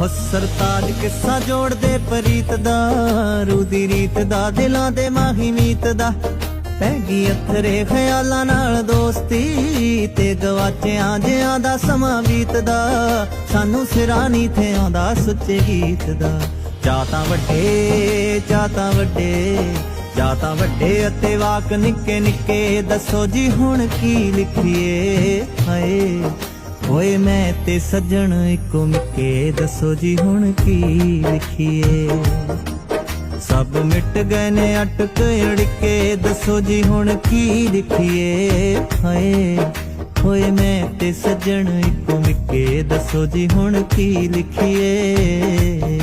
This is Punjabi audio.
ਹੋ ਸਰਤਾਜ ਕਿੱਸਾ ਜੋੜਦੇ ਪ੍ਰੀਤ ਦਾ ਰੂ ਦੀ ਰੀਤ ਦਾ, ਦਿਲਾਂ ਦੇ ਮਾਹੀ ਮੀਤ ਦਾ। ਪੈ ਗਈ ਅਥਰੇ ਖਿਆਲਾਂ ਨਾਲ ਦੋਸਤੀ, ਤੇ ਗਵਾਚਿਆਂ ਜਿਆਂ ਦਾ ਸਮਾਂ ਬੀਤਦਾ। ਸਾਨੂੰ ਸਿਰਾਂ ਨੀ ਥੇ ਆਉਂਦਾ ਸੁੱਚੇ ਗੀਤ ਦਾ। ਚਾਹ ਤਾਂ ਵੱਡੇ ਚਾਹ ਤਾਂ ਵੱਡੇ, ਜਾਂ ਤਾਂ ਵੱਡੇ ਅਤੇ ਵਾਕ ਨਿੱਕੇ ਨਿੱਕੇ। ਦੱਸੋ ਜੀ ਹੁਣ ਕੀ ਲਿਖੀਏ, ਹਾਏ। ਹੋਏ ਮੈਂ ਤੇ ਸੱਜਣ ਇੱਕੋ ਮਿੱਕੇ। ਦੱਸੋ ਜੀ ਹੁਣ ਕੀ ਲਿਖੀਏ? ਸਭ ਮਿਟ ਗਏ ਨੇ ਅਟਕ ਅੜਕੇ। ਦੱਸੋ ਜੀ ਹੁਣ ਕੀ ਲਿਖੀਏ? ਹਾਏ ਓਏ ਮੈਂ ਤੇ ਸੱਜਣ ਇੱਕੋ ਮਿੱਕੇ। ਦੱਸੋ ਜੀ ਹੁਣ ਕੀ ਲਿਖੀਏ?